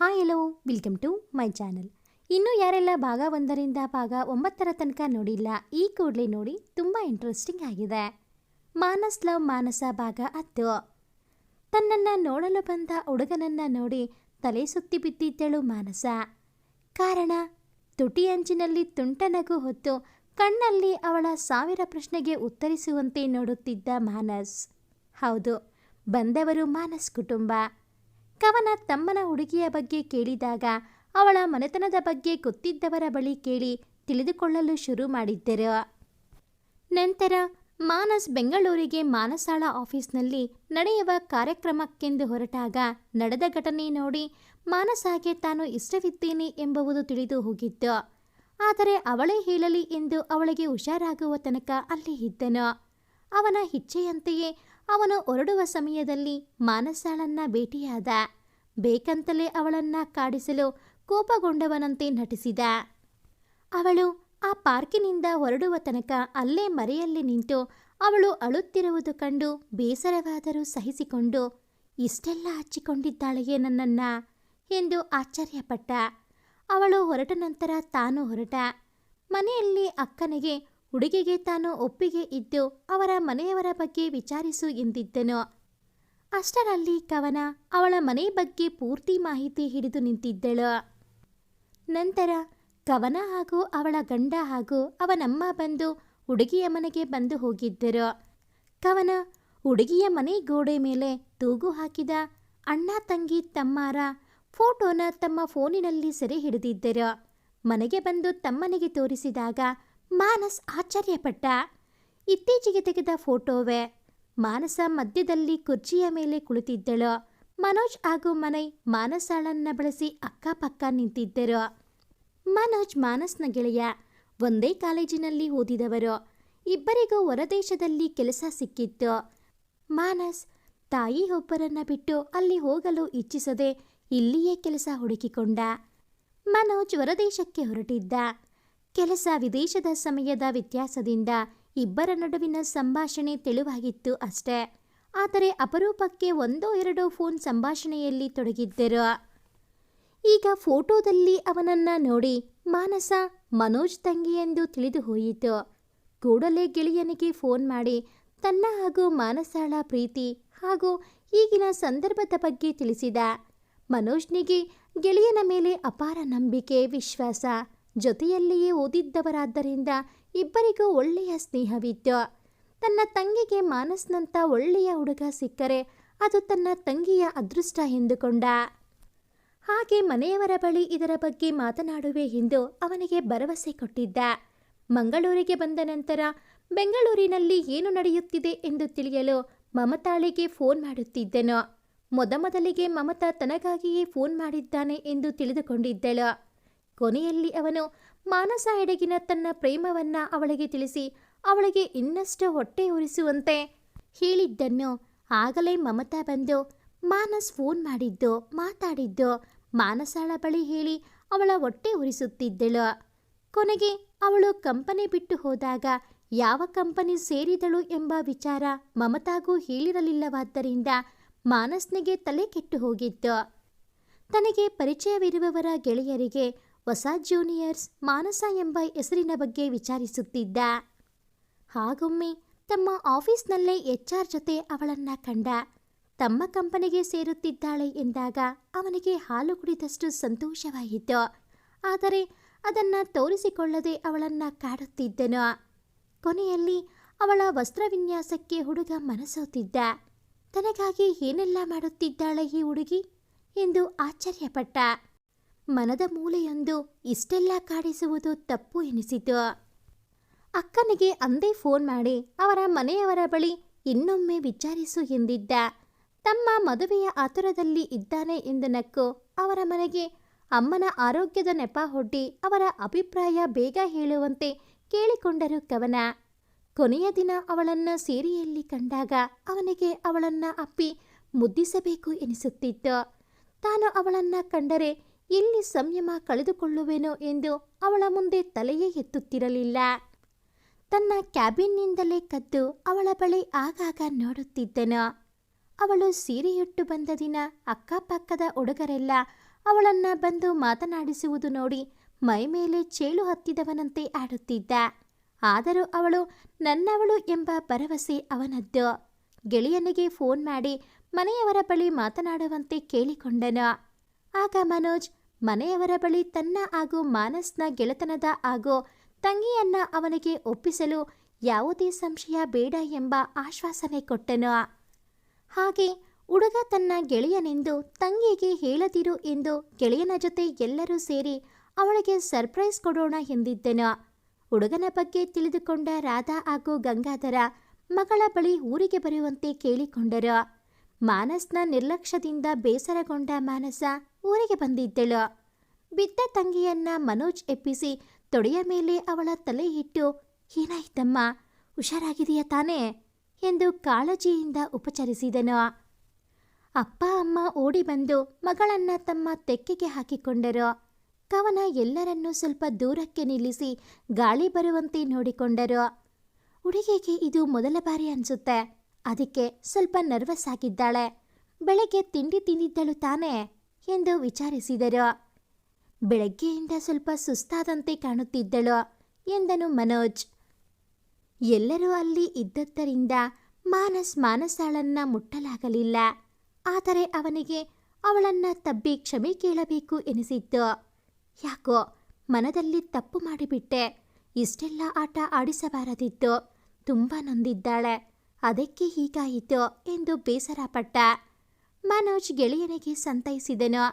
Hi hello welcome to my channel ಇನ್ನೂ ಯಾರೆಲ್ಲ ಭಾಗ ಒಂದರಿಂದ ಭಾಗ ಒಂಬತ್ತರ ತನಕ ನೋಡಿಲ್ಲ, ಈ ಕೂಡಲೇ ನೋಡಿ ತುಂಬ ಇಂಟ್ರೆಸ್ಟಿಂಗ್ ಆಗಿದೆ. ಮಾನಸ್ ಲವ್ ಮಾನಸ ಭಾಗ ಹತ್ತು. ತನ್ನನ್ನು ನೋಡಲು ಬಂದ ಹುಡುಗನನ್ನು ನೋಡಿ ತಲೆ ಸುತ್ತಿ ಬಿದ್ದಿದ್ದಳು ಮಾನಸ ಕಾರಣ, ತುಟಿ ಅಂಚಿನಲ್ಲಿ ತುಂಟನಗು ಹೊತ್ತು ಕಣ್ಣಲ್ಲಿ ಅವಳ ಸಾವಿರ ಪ್ರಶ್ನೆಗೆ ಉತ್ತರಿಸುವಂತೆ ನೋಡುತ್ತಿದ್ದ ಮಾನಸ್ ಹೌದು, ಬಂದವರು ಮಾನಸ್ ಕುಟುಂಬ. ಕವನ ತಮ್ಮನ ಹುಡುಗಿಯ ಬಗ್ಗೆ ಕೇಳಿದಾಗ ಅವಳ ಮನೆತನದ ಬಗ್ಗೆ ಗೊತ್ತಿದ್ದವರ ಬಳಿ ಕೇಳಿ ತಿಳಿದುಕೊಳ್ಳಲು ಶುರು ಮಾಡಿದ್ದರು. ನಂತರ ಮಾನಸ್ ಬೆಂಗಳೂರಿಗೆ ಮಾನಸಾಳ ಆಫೀಸ್ನಲ್ಲಿ ನಡೆಯುವ ಕಾರ್ಯಕ್ರಮಕ್ಕೆಂದು ಹೊರಟಾಗ ನಡೆದ ಘಟನೆ ನೋಡಿ ಮಾನಸಾಗೆ ತಾನು ಇಷ್ಟವಿದ್ದೇನೆ ಎಂಬುವುದು ತಿಳಿದು ಹೋಗಿತ್ತು. ಆದರೆ ಅವಳೇ ಹೇಳಲಿ ಎಂದು ಅವಳಿಗೆ ಹುಷಾರಾಗುವ ತನಕ ಅಲ್ಲಿ ಇದ್ದನು. ಅವನ ಇಚ್ಛೆಯಂತೆಯೇ ಅವನು ಹೊರಡುವ ಸಮಯದಲ್ಲಿ ಮಾನಸಾಳನ್ನ ಭೇಟಿಯಾದ. ಬೇಕಂತಲೇ ಅವಳನ್ನ ಕಾಡಿಸಲು ಕೋಪಗೊಂಡವನಂತೆ ನಟಿಸಿದ. ಅವಳು ಆ ಪಾರ್ಕಿನಿಂದ ಹೊರಡುವ ತನಕ ಅಲ್ಲೇ ಮರೆಯಲ್ಲಿ ನಿಂತು ಅವಳು ಅಳುತ್ತಿರುವುದು ಕಂಡು ಬೇಸರವಾದರೂ ಸಹಿಸಿಕೊಂಡು, ಇಷ್ಟೆಲ್ಲ ಹಚ್ಚಿಕೊಂಡಿದ್ದಾಳೆಯೇ ನನ್ನನ್ನ? ಎಂದು ಆಶ್ಚರ್ಯಪಟ್ಟ. ಅವಳು ಹೊರಟ ನಂತರ ತಾನು ಹೊರಟ. ಮನೆಯಲ್ಲಿ ಅಕ್ಕನಿಗೆ, ಹುಡುಗಿಗೆ ತಾನು ಒಪ್ಪಿಗೆ ಇದ್ದು ಅವರ ಮನೆಯವರ ಬಗ್ಗೆ ವಿಚಾರಿಸು ಎಂದಿದ್ದನು. ಅಷ್ಟರಲ್ಲಿ ಕವನ ಅವಳ ಮನೆ ಬಗ್ಗೆ ಪೂರ್ತಿ ಮಾಹಿತಿ ಹಿಡಿದು ನಿಂತಿದ್ದಳು. ನಂತರ ಕವನ ಹಾಗೂ ಅವಳ ಗಂಡ ಹಾಗೂ ಅವನಮ್ಮ ಬಂದು ಹುಡುಗಿಯ ಮನೆಗೆ ಬಂದು ಹೋಗಿದ್ದರು. ಕವನ ಹುಡುಗಿಯ ಮನೆ ಗೋಡೆ ಮೇಲೆ ತೂಗು ಹಾಕಿದ ಅಣ್ಣ ತಂಗಿ ತಮ್ಮಾರ ಫೋಟೋನ ತಮ್ಮ ಫೋನಿನಲ್ಲಿ ಸೆರೆ ಹಿಡಿದಿದ್ದರು. ಮನೆಗೆ ಬಂದು ತಮ್ಮನಿಗೆ ತೋರಿಸಿದಾಗ ಮಾನಸ್ ಆಶ್ಚರ್ಯಪಟ್ಟ. ಇತ್ತೀಚೆಗೆ ತೆಗೆದ ಫೋಟೋವೇ? ಮಾನಸ ಮಧ್ಯದಲ್ಲಿ ಕುರ್ಚಿಯ ಮೇಲೆ ಕುಳಿತಿದ್ದಳು. ಮನೋಜ್ ಹಾಗೂ ಮನೈ ಮಾನಸಾಳನ್ನ ಬಳಸಿ ಅಕ್ಕಪಕ್ಕ ನಿಂತಿದ್ದರು. ಮನೋಜ್ ಮಾನಸ್ನ ಗೆಳೆಯ, ಒಂದೇ ಕಾಲೇಜಿನಲ್ಲಿ ಓದಿದವರು. ಇಬ್ಬರಿಗೂ ಹೊರದೇಶದಲ್ಲಿ ಕೆಲಸ ಸಿಕ್ಕಿತ್ತು. ಮಾನಸ್ ತಾಯಿ ಒಬ್ಬರನ್ನ ಬಿಟ್ಟು ಅಲ್ಲಿ ಹೋಗಲು ಇಚ್ಛಿಸದೆ ಇಲ್ಲಿಯೇ ಕೆಲಸ ಹುಡುಕಿಕೊಂಡ. ಮನೋಜ್ ಹೊರದೇಶಕ್ಕೆ ಹೊರಟಿದ್ದ. ಕೆಲಸ ವಿದೇಶದ ಸಮಯದ ವ್ಯತ್ಯಾಸದಿಂದ ಇಬ್ಬರ ನಡುವಿನ ಸಂಭಾಷಣೆ ತೆಳುವಾಗಿತ್ತು ಅಷ್ಟೇ. ಆದರೆ ಅಪರೂಪಕ್ಕೆ ಒಂದೋ ಎರಡೋ ಫೋನ್ ಸಂಭಾಷಣೆಯಲ್ಲಿ ತೊಡಗಿದ್ದರು. ಈಗ ಫೋಟೋದಲ್ಲಿ ಅವನನ್ನ ನೋಡಿ ಮಾನಸ, ಮನೋಜ್ ತಂಗಿ ಎಂದು ತಿಳಿದು ಹೋಯಿತು. ಕೂಡಲೇ ಗೆಳೆಯನಿಗೆ ಫೋನ್ ಮಾಡಿ ತನ್ನ ಹಾಗೂ ಮಾನಸಾಳ ಪ್ರೀತಿ ಹಾಗೂ ಈಗಿನ ಸಂದರ್ಭದ ಬಗ್ಗೆ ತಿಳಿಸಿದ. ಮನೋಜ್ನಿಗೆ ಗೆಳೆಯನ ಮೇಲೆ ಅಪಾರ ನಂಬಿಕೆ, ವಿಶ್ವಾಸ, ಜೊತೆಯಲ್ಲಿಯೇ ಓದಿದ್ದವರಾದ್ದರಿಂದ ಇಬ್ಬರಿಗೂ ಒಳ್ಳೆಯ ಸ್ನೇಹವಿತ್ತು. ತನ್ನ ತಂಗಿಗೆ ಮಾನಸ್ನಂಥ ಒಳ್ಳೆಯ ಹುಡುಗ ಸಿಕ್ಕರೆ ಅದು ತನ್ನ ತಂಗಿಯ ಅದೃಷ್ಟ ಎಂದುಕೊಂಡ. ಹಾಗೆ ಮನೆಯವರ ಬಳಿ ಇದರ ಬಗ್ಗೆ ಮಾತನಾಡುವೆ ಎಂದು ಅವನಿಗೆ ಭರವಸೆ ಕೊಟ್ಟಿದ್ದ. ಮಂಗಳೂರಿಗೆ ಬಂದ ನಂತರ ಬೆಂಗಳೂರಿನಲ್ಲಿ ಏನು ನಡೆಯುತ್ತಿದೆ ಎಂದು ತಿಳಿಯಲು ಮಮತಾಳಿಗೆ ಫೋನ್ ಮಾಡುತ್ತಿದ್ದನು. ಮೊದಮೊದಲಿಗೆ ಮಮತಾ ತನಗಾಗಿಯೇ ಫೋನ್ ಮಾಡಿದ್ದಾನೆ ಎಂದು ತಿಳಿದುಕೊಂಡಿದ್ದಳು. ಕೊನೆಯಲ್ಲಿ ಅವನು ಮಾನಸ ಎಡೆಗಿನ ತನ್ನ ಪ್ರೇಮವನ್ನ ಅವಳಿಗೆ ತಿಳಿಸಿ ಅವಳಿಗೆ ಇನ್ನಷ್ಟು ಹೊಟ್ಟೆ ಉರಿಸುವಂತೆ ಹೇಳಿದ್ದನ್ನು ಆಗಲೇ ಮಮತಾ ಬಂದು ಮಾನಸ್ ಫೋನ್ ಮಾಡಿದ್ದು, ಮಾತಾಡಿದ್ದು, ಮಾನಸಾಳ ಬಳಿ ಹೇಳಿ ಅವಳ ಹೊಟ್ಟೆ ಉರಿಸುತ್ತಿದ್ದಳು. ಕೊನೆಗೆ ಅವಳು ಕಂಪನಿ ಬಿಟ್ಟು ಹೋದಾಗ ಯಾವ ಕಂಪನಿ ಸೇರಿದಳು ಎಂಬ ವಿಚಾರ ಮಮತಾಗೂ ಹೇಳಿರಲಿಲ್ಲವಾದ್ದರಿಂದ ಮಾನಸ್ನಿಗೆ ತಲೆ ಕೆಟ್ಟು ಹೋಗಿತ್ತು. ತನಗೆ ಪರಿಚಯವಿರುವವರ ಗೆಳೆಯರಿಗೆ ಹೊಸ ಜೂನಿಯರ್ಸ್ ಮಾನಸ ಎಂಬ ಹೆಸರಿನ ಬಗ್ಗೆ ವಿಚಾರಿಸುತ್ತಿದ್ದ. ಹಾಗೊಮ್ಮೆ ತಮ್ಮ ಆಫೀಸ್ನಲ್ಲೇ ಎಚ್ ಆರ್ ಜೊತೆ ಅವಳನ್ನ ಕಂಡ. ತಮ್ಮ ಕಂಪನಿಗೆ ಸೇರುತ್ತಿದ್ದಾಳೆ ಎಂದಾಗ ಅವನಿಗೆ ಹಾಲು ಕುಡಿದಷ್ಟು ಸಂತೋಷವಾಯಿತು. ಆದರೆ ಅದನ್ನ ತೋರಿಸಿಕೊಳ್ಳದೆ ಅವಳನ್ನ ಕಾಡುತ್ತಿದ್ದನು. ಕೊನೆಯಲ್ಲಿ ಅವಳ ವಸ್ತ್ರವಿನ್ಯಾಸಕ್ಕೆ ಹುಡುಗ ಮನಸೋತಿದ್ದ. ತನಗಾಗಿ ಏನೆಲ್ಲ ಮಾಡುತ್ತಿದ್ದಾಳೆ ಈ ಹುಡುಗಿ? ಎಂದು ಆಶ್ಚರ್ಯಪಟ್ಟ. ಮನದ ಮೂಲೆಯೊಂದು ಇಷ್ಟೆಲ್ಲ ಕಾಡಿಸುವುದು ತಪ್ಪು ಎನಿಸಿತು. ಅಕ್ಕನಿಗೆ ಅಂದೇ ಫೋನ್ ಮಾಡಿ ಅವರ ಮನೆಯವರ ಬಳಿ ಇನ್ನೊಮ್ಮೆ ವಿಚಾರಿಸು ಎಂದಿದ್ದ. ತಮ್ಮ ಮದುವೆಯ ಆತುರದಲ್ಲಿ ಇದ್ದಾನೆ ಎಂದು ನಕ್ಕು ಅವರ ಮನೆಗೆ ಅಮ್ಮನ ಆರೋಗ್ಯದ ನೆಪ ಹೊಡ್ಡಿ ಅವರ ಅಭಿಪ್ರಾಯ ಬೇಗ ಹೇಳುವಂತೆ ಕೇಳಿಕೊಂಡರು ಕವನ. ಕೊನೆಯ ದಿನ ಅವಳನ್ನ ಸೇರಿಯಲ್ಲಿ ಕಂಡಾಗ ಅವನಿಗೆ ಅವಳನ್ನ ಅಪ್ಪಿ ಮುದ್ದಿಸಬೇಕು ಎನಿಸುತ್ತಿತ್ತು. ತಾನು ಅವಳನ್ನ ಕಂಡರೆ ಎಲ್ಲಿ ಸಂಯಮ ಕಳೆದುಕೊಳ್ಳುವೆನೋ ಎಂದು ಅವಳ ಮುಂದೆ ತಲೆಯೇ ಎತ್ತುತ್ತಿರಲಿಲ್ಲ. ತನ್ನ ಕ್ಯಾಬಿನ್ನಿಂದಲೇ ಕದ್ದು ಅವಳ ಬಳಿ ಆಗಾಗ ನೋಡುತ್ತಿದ್ದನು. ಅವಳು ಸೀರೆಯುಟ್ಟು ಬಂದ ದಿನ ಅಕ್ಕಪಕ್ಕದ ಹುಡುಗರೆಲ್ಲ ಅವಳನ್ನ ಬಂದು ಮಾತನಾಡಿಸುವುದು ನೋಡಿ ಮೈ ಮೇಲೆ ಚೇಳು ಹತ್ತಿದವನಂತೆ ಆಡುತ್ತಿದ್ದ. ಆದರೂ ಅವಳು ನನ್ನವಳು ಎಂಬ ಭರವಸೆ ಅವನದ್ದು. ಗೆಳೆಯನಿಗೆ ಫೋನ್ ಮಾಡಿ ಮನೆಯವರ ಬಳಿ ಮಾತನಾಡುವಂತೆ ಕೇಳಿಕೊಂಡನು. ಆಗ ಮನೋಜ್ ಮನೆಯವರ ಬಳಿ ತನ್ನ ಹಾಗೂ ಮಾನಸ್ನ ಗೆಳೆತನದ ಹಾಗೂ ತಂಗಿಯನ್ನ ಅವನಿಗೆ ಒಪ್ಪಿಸಲು ಯಾವುದೇ ಸಂಶಯ ಬೇಡ ಎಂಬ ಆಶ್ವಾಸನೆ ಕೊಟ್ಟನು. ಹಾಗೆ ಹುಡುಗ ತನ್ನ ಗೆಳೆಯನೆಂದು ತಂಗಿಗೆ ಹೇಳದಿರು ಎಂದು ಗೆಳೆಯನ ಜೊತೆ ಎಲ್ಲರೂ ಸೇರಿ ಅವಳಿಗೆ ಸರ್ಪ್ರೈಸ್ ಕೊಡೋಣ ಎಂದಿದ್ದನು. ಹುಡುಗನ ಬಗ್ಗೆ ತಿಳಿದುಕೊಂಡ ರಾಧಾ ಹಾಗೂ ಗಂಗಾಧರ ಮಗಳ ಬಳಿ ಊರಿಗೆ ಬರುವಂತೆ ಕೇಳಿಕೊಂಡರು. ಮಾನಸ್ನ ನಿರ್ಲಕ್ಷ್ಯದಿಂದ ಬೇಸರಗೊಂಡ ಮಾನಸ ಊರಿಗೆ ಬಂದಿದ್ದಳು. ಬಿದ್ದ ತಂಗಿಯನ್ನ ಮನೋಜ್ ಎಪ್ಪಿಸಿ ತೊಡೆಯ ಮೇಲೆ ಅವಳ ತಲೆ ಇಟ್ಟು, ಏನಾಯ್ತಮ್ಮ? ಹುಷಾರಾಗಿದೆಯಾ ತಾನೇ? ಎಂದು ಕಾಳಜಿಯಿಂದ ಉಪಚರಿಸಿದನು. ಅಪ್ಪ, ಅಮ್ಮ ಓಡಿ ಬಂದು ಮಗಳನ್ನ ತಮ್ಮ ತೆಕ್ಕೆಗೆ ಹಾಕಿಕೊಂಡರು. ಕವನ ಎಲ್ಲರನ್ನೂ ಸ್ವಲ್ಪ ದೂರಕ್ಕೆ ನಿಲ್ಲಿಸಿ ಗಾಳಿ ಬರುವಂತೆ ನೋಡಿಕೊಂಡರು. ಹುಡುಗಿಗೆ ಇದು ಮೊದಲ ಬಾರಿ ಅನ್ಸುತ್ತೆ. ಅದಕ್ಕೆ ಸ್ವಲ್ಪ ನರ್ವಸ್ ಆಗಿದ್ದಾಳೆ. ಬೆಳಗ್ಗೆ ತಿಂಡಿ ತಿಂದಿದ್ದಳು ತಾನೇ ಎಂದು ವಿಚಾರಿಸಿದರು. ಬೆಳಗ್ಗೆಯಿಂದ ಸ್ವಲ್ಪ ಸುಸ್ತಾದಂತೆ ಕಾಣುತ್ತಿದ್ದಳು ಎಂದನು ಮನೋಜ್. ಎಲ್ಲರೂ ಅಲ್ಲಿ ಇದ್ದದ್ದರಿಂದ ಮಾನಸ್ ಮಾನಸಾಳನ್ನ ಮುಟ್ಟಲಾಗಲಿಲ್ಲ. ಆದರೆ ಅವನಿಗೆ ಅವಳನ್ನ ತಬ್ಬಿ ಕ್ಷಮೆ ಕೇಳಬೇಕು ಎನಿಸಿತ್ತು. ಯಾಕೋ ಮನದಲ್ಲಿ ತಪ್ಪು ಮಾಡಿಬಿಟ್ಟೆ. ಇಷ್ಟೆಲ್ಲ ಆಟ ಆಡಿಸಬಾರದಿತ್ತು. ತುಂಬ ನೊಂದಿದ್ದಾಳೆ. ಅದಕ್ಕೆ ಹೀಗಾಯಿತು ಎಂದು ಬೇಸರಪಟ್ಟ. ಮನೋಜ್ ಗೆಳೆಯನಿಗೆ ಸಂತೈಸಿದನು.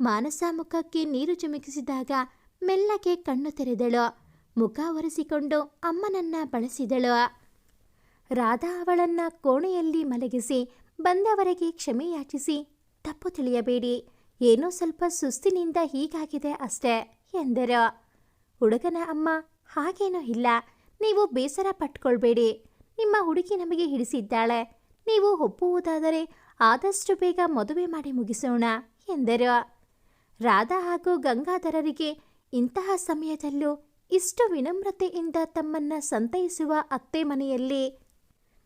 ಮಾನಸ ಮುಖಕ್ಕೆ ನೀರು ಚಿಮುಕಿಸಿದಾಗ ಮೆಲ್ಲಗೆ ಕಣ್ಣು ತೆರೆದಳು. ಮುಖ ಒರೆಸಿಕೊಂಡು ಅಮ್ಮನನ್ನ ಬಳಸಿದಳು. ರಾಧಾ ಅವಳನ್ನ ಕೋಣೆಯಲ್ಲಿ ಮಲಗಿಸಿ ಬಂದವರಿಗೆ ಕ್ಷಮೆಯಾಚಿಸಿ, ತಪ್ಪು ತಿಳಿಯಬೇಡಿ, ಏನೋ ಸ್ವಲ್ಪ ಸುಸ್ತಿನಿಂದ ಹೀಗಾಗಿದೆ ಅಷ್ಟೇ ಎಂದರು. ಹುಡುಗನ ಅಮ್ಮ, ಹಾಗೇನೂ ಇಲ್ಲ, ನೀವು ಬೇಸರ ಪಟ್ಕೊಳ್ಬೇಡಿ ನಿಮ್ಮ ಹುಡುಗಿ ನಮಗೆ ಹಿಡಿಸಿದ್ದಾಳೆ. ನೀವು ಒಪ್ಪುವುದಾದರೆ ಆದಷ್ಟು ಬೇಗ ಮದುವೆ ಮಾಡಿ ಮುಗಿಸೋಣ, ಎಂದರು. ರಾಧಾ ಹಾಗೂ ಗಂಗಾಧರರಿಗೆ ಇಂತಹ ಸಮಯದಲ್ಲೂ ಇಷ್ಟು ವಿನಮ್ರತೆಯಿಂದ ತಮ್ಮನ್ನ ಸಂತೈಸುವ ಅತ್ತೆ ಮನೆಯಲ್ಲಿ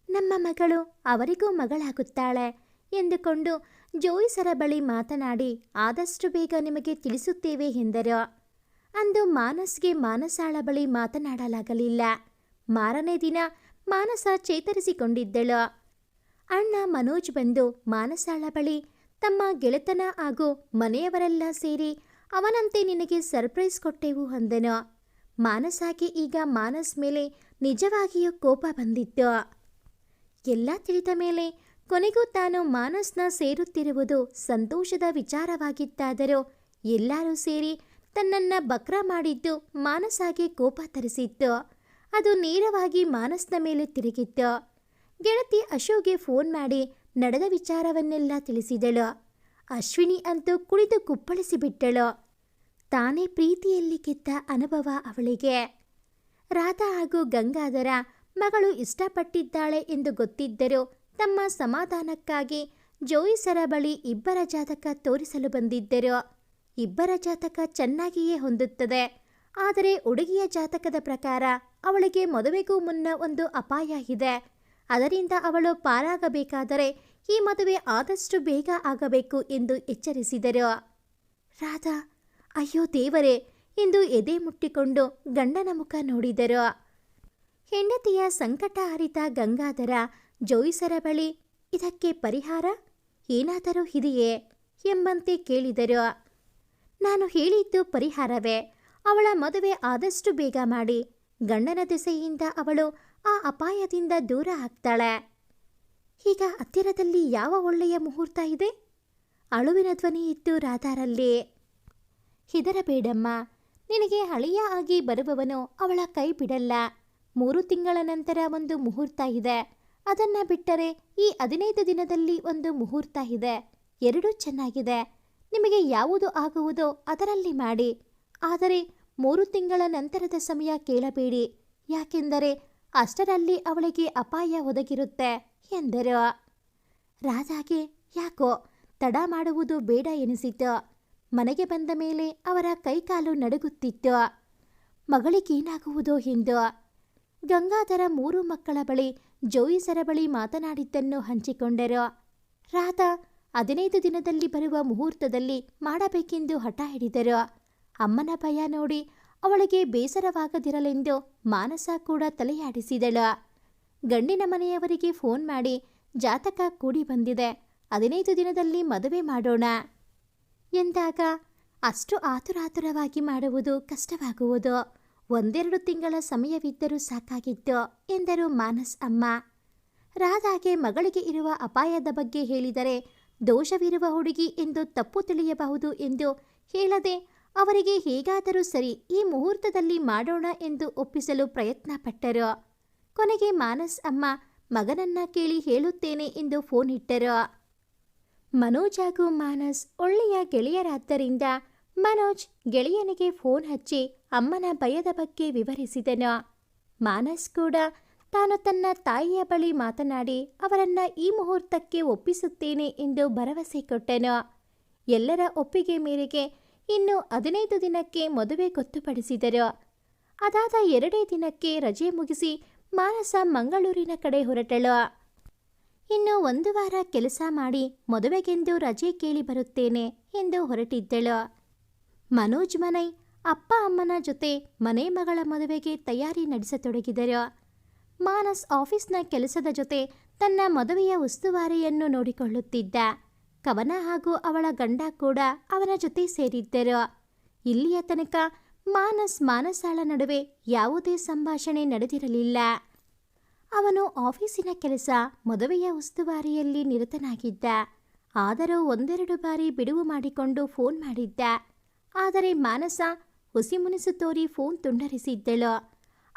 ನಮ್ಮ ಮಗಳು ಅವರಿಗೂ ಮಗಳಾಗುತ್ತಾಳೆ ಎಂದುಕೊಂಡು ಜೋಯಿಸರ ಬಳಿ ಮಾತನಾಡಿ ಆದಷ್ಟು ಬೇಗ ನಿಮಗೆ ತಿಳಿಸುತ್ತೇವೆ ಎಂದರು. ಅಂದು ಮಾನಸ್ಗೆ ಮಾನಸಾಳ ಬಳಿ ಮಾತನಾಡಲಾಗಲಿಲ್ಲ. ಮಾರನೇ ದಿನ ಮಾನಸ ಚೇತರಿಸಿಕೊಂಡಿದ್ದಳ. ಅಣ್ಣ ಮನೋಜ್ ಬಂದು ಮಾನಸಾಳ ಬಳಿ, ತಮ್ಮ ಗೆಳೆತನ ಹಾಗೂ ಮನೆಯವರೆಲ್ಲ ಸೇರಿ ಅವನಂತೆ ನಿನಗೆ ಸರ್ಪ್ರೈಸ್ ಕೊಟ್ಟೆವು ಅಂದನು. ಮಾನಸಾಗೆ ಈಗ ಮಾನಸ್ ಮೇಲೆ ನಿಜವಾಗಿಯೂ ಕೋಪ ಬಂದಿತ್ತು. ಎಲ್ಲ ತಿಳಿದ ಮೇಲೆ ಕೊನೆಗೂ ತಾನು ಮಾನಸ್ನ ಸೇರುತ್ತಿರುವುದು ಸಂತೋಷದ ವಿಚಾರವಾಗಿತ್ತಾದರೂ ಎಲ್ಲರೂ ಸೇರಿ ತನ್ನನ್ನ ಬಕ್ರ ಮಾಡಿದ್ದು ಮಾನಸಾಗೆ ಕೋಪ ತರಿಸಿತ್ತು. ಅದು ನೇರವಾಗಿ ಮಾನಸ್ನ ಮೇಲೆ ತಿರುಗಿತ್ತು ಗೆಳತಿ ಅಶೋಕ್ಗೆ ಫೋನ್ ಮಾಡಿ ನಡೆದ ವಿಚಾರವನ್ನೆಲ್ಲ ತಿಳಿಸಿದಳು. ಅಶ್ವಿನಿ ಅಂತೂ ಕುಳಿತು ಕುಪ್ಪಳಿಸಿಬಿಟ್ಟಳು. ತಾನೇ ಪ್ರೀತಿಯಲ್ಲಿ ಕೆತ್ತ ಅನುಭವ ಅವಳಿಗೆ. ರಾಧಾ ಹಾಗೂ ಗಂಗಾಧರ ಮಗಳು ಇಷ್ಟಪಟ್ಟಿದ್ದಾಳೆ ಎಂದು ಗೊತ್ತಿದ್ದರೂ ತಮ್ಮ ಸಮಾಧಾನಕ್ಕಾಗಿ ಜೋಯಿಸರ ಬಳಿ ಇಬ್ಬರ ಜಾತಕ ತೋರಿಸಲು ಬಂದಿದ್ದರು. ಇಬ್ಬರ ಜಾತಕ ಚೆನ್ನಾಗಿಯೇ ಹೊಂದುತ್ತದೆ. ಆದರೆ ಹುಡುಗಿಯ ಜಾತಕದ ಪ್ರಕಾರ ಅವಳಿಗೆ ಮದುವೆಗೂ ಮುನ್ನ ಒಂದು ಅಪಾಯ ಇದೆ. ಅದರಿಂದ ಅವಳು ಪಾರಾಗಬೇಕಾದರೆ ಈ ಮದುವೆ ಆದಷ್ಟು ಬೇಗ ಆಗಬೇಕು ಎಂದು ಎಚ್ಚರಿಸಿದರು. ರಾಧಾ, ಅಯ್ಯೋ ದೇವರೇ, ಎಂದು ಎದೆ ಮುಟ್ಟಿಕೊಂಡು ಗಂಡನ ಮುಖ ನೋಡಿದರು. ಹೆಂಡತಿಯ ಸಂಕಟ ಹರಿತ ಗಂಗಾಧರ ಜೋಯಿಸರ ಬಳಿ, ಇದಕ್ಕೆ ಪರಿಹಾರ? ಏನಾದರೂ ಇದೆಯೇ? ಎಂಬಂತೆ ಕೇಳಿದರು. ನಾನು ಹೇಳಿದ್ದು ಪರಿಹಾರವೇ. ಅವಳ ಮದುವೆ ಆದಷ್ಟು ಬೇಗ ಮಾಡಿ. ಗಂಡನ ದೆಸೆಯಿಂದ ಅವಳು ಆ ಅಪಾಯದಿಂದ ದೂರ ಆಗ್ತಾಳೆ. ಈಗ ಹತ್ತಿರದಲ್ಲಿ ಯಾವ ಒಳ್ಳೆಯ ಮುಹೂರ್ತ ಇದೆ? ಅಳುವಿನ ಧ್ವನಿ ಇತ್ತು ರಾಧಾರಲ್ಲಿ ಹೆದರಬೇಡಮ್ಮ ನಿನಗೆ ಹಳೆಯ ಆಗಿ ಬರುವವನು ಅವಳ ಕೈ ಬಿಡಲ್ಲ. ಮೂರು ತಿಂಗಳ ನಂತರ ಒಂದು ಮುಹೂರ್ತ ಇದೆ. ಅದನ್ನ ಬಿಟ್ಟರೆ ಈ ಹದಿನೈದು ದಿನದಲ್ಲಿ ಒಂದು ಮುಹೂರ್ತ ಇದೆ. ಎರಡೂ ಚೆನ್ನಾಗಿದೆ. ನಿಮಗೆ ಯಾವುದು ಆಗುವುದೋ ಅದರಲ್ಲಿ ಮಾಡಿ. ಆದರೆ ಮೂರು ತಿಂಗಳ ನಂತರದ ಸಮಯ ಕೇಳಬೇಡಿ. ಯಾಕೆಂದರೆ ಅಷ್ಟರಲ್ಲಿ ಅವಳಿಗೆ ಅಪಾಯ ಒದಗಿರುತ್ತೆ ಎಂದರು. ರಾಧಾಗೆ ಯಾಕೋ ತಡ ಮಾಡುವುದು ಬೇಡ ಎನಿಸಿತು. ಮನೆಗೆ ಬಂದ ಮೇಲೆ ಅವರ ಕೈಕಾಲು ನಡುಗುತ್ತಿತ್ತು. ಮಗಳಿಗೇನಾಗುವುದೋ ಎಂದು. ಗಂಗಾಧರ ಮೂರು ಮಕ್ಕಳ ಬಳಿ ಜೋಯಿಸರ ಬಳಿ ಮಾತನಾಡಿದ್ದನ್ನು ಹಂಚಿಕೊಂಡರು. ರಾಧಾ ಹದಿನೈದು ದಿನದಲ್ಲಿ ಬರುವ ಮುಹೂರ್ತದಲ್ಲಿ ಮಾಡಬೇಕೆಂದು ಹಠ ಹಿಡಿದರು. ಅಮ್ಮನ ಭಯ ನೋಡಿ ಅವಳಿಗೆ ಬೇಸರವಾಗದಿರಲೆಂದು ಮಾನಸ ಕೂಡ ತಲೆಯಾಡಿಸಿದಳು. ಗಂಡಿನ ಮನೆಯವರಿಗೆ ಫೋನ್ ಮಾಡಿ ಜಾತಕ ಕೂಡಿ ಬಂದಿದೆ. ಹದಿನೈದು ದಿನದಲ್ಲಿ ಮದುವೆ ಮಾಡೋಣ. ಎಂದಾಗ ಅಷ್ಟು ಆತುರಾತುರವಾಗಿ ಮಾಡುವುದು ಕಷ್ಟವಾಗುವುದು. ಒಂದೆರಡು ತಿಂಗಳ ಸಮಯವಿದ್ದರೂ ಸಾಕಾಗಿತ್ತು ಎಂದರು ಮಾನಸ್ ಅಮ್ಮ. ರಾಧಾಗೆ ಮಗಳಿಗೆ ಇರುವ ಅಪಾಯದ ಬಗ್ಗೆ ಹೇಳಿದರೆ ದೋಷವಿರುವ ಹುಡುಗಿ ಎಂದು ತಪ್ಪು ತಿಳಿಯಬಹುದು ಎಂದು ಹೇಳದೆ ಅವರಿಗೆ ಹೇಗಾದರೂ ಸರಿ ಈ ಮುಹೂರ್ತದಲ್ಲಿ ಮಾಡೋಣ ಎಂದು ಒಪ್ಪಿಸಲು ಪ್ರಯತ್ನ ಪಟ್ಟರು ಕೊನೆಗೆ ಮಾನಸ್ ಅಮ್ಮ, ಮಗನನ್ನ ಕೇಳಿ ಹೇಳುತ್ತೇನೆ ಎಂದು ಫೋನ್ ಇಟ್ಟರು. ಮನೋಜ್ ಹಾಗೂ ಮಾನಸ್ ಒಳ್ಳೆಯ ಗೆಳೆಯರಾದ್ದರಿಂದ ಮನೋಜ್ ಗೆಳೆಯನಿಗೆ ಫೋನ್ ಹಚ್ಚಿ ಅಮ್ಮನ ಭಯದ ಬಗ್ಗೆ ವಿವರಿಸಿದನು. ಮಾನಸ್ ಕೂಡ ತಾನು ತನ್ನ ತಾಯಿಯ ಬಳಿ ಮಾತನಾಡಿ ಅವರನ್ನ ಈ ಮುಹೂರ್ತಕ್ಕೆ ಒಪ್ಪಿಸುತ್ತೇನೆ ಎಂದು ಭರವಸೆ ಕೊಟ್ಟನು. ಎಲ್ಲರ ಒಪ್ಪಿಗೆ ಮೇರೆಗೆ ಇನ್ನು ಹದಿನೈದು ದಿನಕ್ಕೆ ಮದುವೆ ಗೊತ್ತುಪಡಿಸಿದರು. ಅದಾದ ಎರಡೇ ದಿನಕ್ಕೆ ರಜೆ ಮುಗಿಸಿ ಮಾನಸ ಮಂಗಳೂರಿನ ಕಡೆ ಹೊರಟಳು. ಇನ್ನು ಒಂದು ವಾರ ಕೆಲಸ ಮಾಡಿ ಮದುವೆಗೆಂದು ರಜೆ ಕೇಳಿ ಬರುತ್ತೇನೆ ಎಂದು ಹೊರಟಿದ್ದಳು. ಮನೋಜ್ ಮನೈ ಅಪ್ಪ ಅಮ್ಮನ ಜೊತೆ ಮನೆ ಮಗಳ ಮದುವೆಗೆ ತಯಾರಿ ನಡೆಸತೊಡಗಿದರು. ಮಾನಸ್ ಆಫೀಸ್ನ ಕೆಲಸದ ಜೊತೆ ತನ್ನ ಮದುವೆಯ ಉಸ್ತುವಾರಿಯನ್ನು ನೋಡಿಕೊಳ್ಳುತ್ತಿದ್ದ. ಕವನ ಹಾಗೂ ಅವಳ ಗಂಡ ಕೂಡ ಅವನ ಜೊತೆ ಸೇರಿದ್ದರು. ಇಲ್ಲಿಯ ತನಕ ಮಾನಸ್ ಮಾನಸಾಳ ನಡುವೆ ಯಾವುದೇ ಸಂಭಾಷಣೆ ನಡೆದಿರಲಿಲ್ಲ. ಅವನು ಆಫೀಸಿನ ಕೆಲಸ ಮದುವೆಯ ಉಸ್ತುವಾರಿಯಲ್ಲಿ ನಿರತನಾಗಿದ್ದ. ಆದರೂ ಒಂದೆರಡು ಬಾರಿ ಬಿಡುವು ಮಾಡಿಕೊಂಡು ಫೋನ್ ಮಾಡಿದ್ದ. ಆದರೆ ಮಾನಸ ಹುಸಿಮುನಿಸು ತೋರಿ ಫೋನ್ ತುಂಡರಿಸಿದ್ದಳು.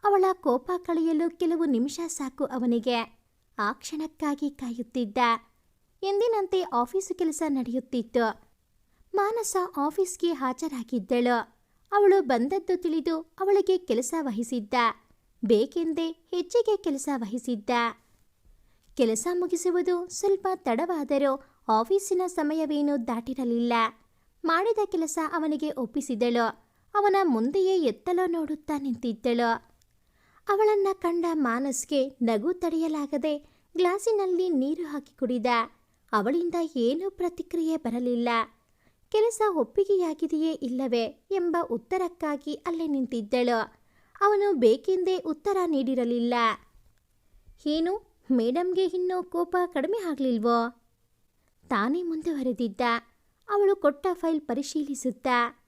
ಅವಳ ಕೋಪ ಕಳೆಯಲು ಕೆಲವು ನಿಮಿಷ ಸಾಕು ಅವನಿಗೆ. ಆ ಕ್ಷಣಕ್ಕಾಗಿ ಕಾಯುತ್ತಿದ್ದ. ಎಂದಿನಂತೆ ಆಫೀಸು ಕೆಲಸ ನಡೆಯುತ್ತಿತ್ತು ಮಾನಸ ಆಫೀಸ್ಗೆ ಹಾಜರಾಗಿದ್ದಳು. ಅವಳು ಬಂದದ್ದು ತಿಳಿದು ಅವಳಿಗೆ ಕೆಲಸ ವಹಿಸಿದ್ದ. ಬೇಕೆಂದೇ ಹೆಚ್ಚಿಗೆ ಕೆಲಸ ವಹಿಸಿದ್ದ. ಕೆಲಸ ಮುಗಿಸುವುದು ಸ್ವಲ್ಪ ತಡವಾದರೂ ಆಫೀಸಿನ ಸಮಯವೇನೂ ದಾಟಿರಲಿಲ್ಲ. ಮಾಡಿದ ಕೆಲಸ ಅವನಿಗೆ ಒಪ್ಪಿಸಿದಳು. ಅವನ ಮುಂದೆಯೇ ಎತ್ತಲೋ ನೋಡುತ್ತಾ ನಿಂತಿದ್ದಳು. ಅವಳನ್ನ ಕಂಡ ಮಾನಸ್ಗೆ ನಗು ತಡೆಯಲಾಗದೆ ಗ್ಲಾಸಿನಲ್ಲಿ ನೀರು ಹಾಕಿ ಕುಡಿದ. ಅವಳಿಂದ ಏನೂ ಪ್ರತಿಕ್ರಿಯೆ ಬರಲಿಲ್ಲ. ಕೆಲಸ ಒಪ್ಪಿಗೆಯಾಗಿದೆಯೇ ಇಲ್ಲವೇ ಎಂಬ ಉತ್ತರಕ್ಕಾಗಿ ಅಲ್ಲೇ ನಿಂತಿದ್ದಳು. ಅವನು ಬೇಕೆಂದೇ ಉತ್ತರ ನೀಡಿರಲಿಲ್ಲ. ಏನು, ಮೇಡಮ್ಗೆ ಇನ್ನೂ ಕೋಪ ಕಡಿಮೆ ಆಗಲಿಲ್ವೋ? ತಾನೇ ಮುಂದುವರೆದಿದ್ದ. ಅವಳು ಕೊಟ್ಟ ಫೈಲ್ ಪರಿಶೀಲಿಸುತ್ತಾ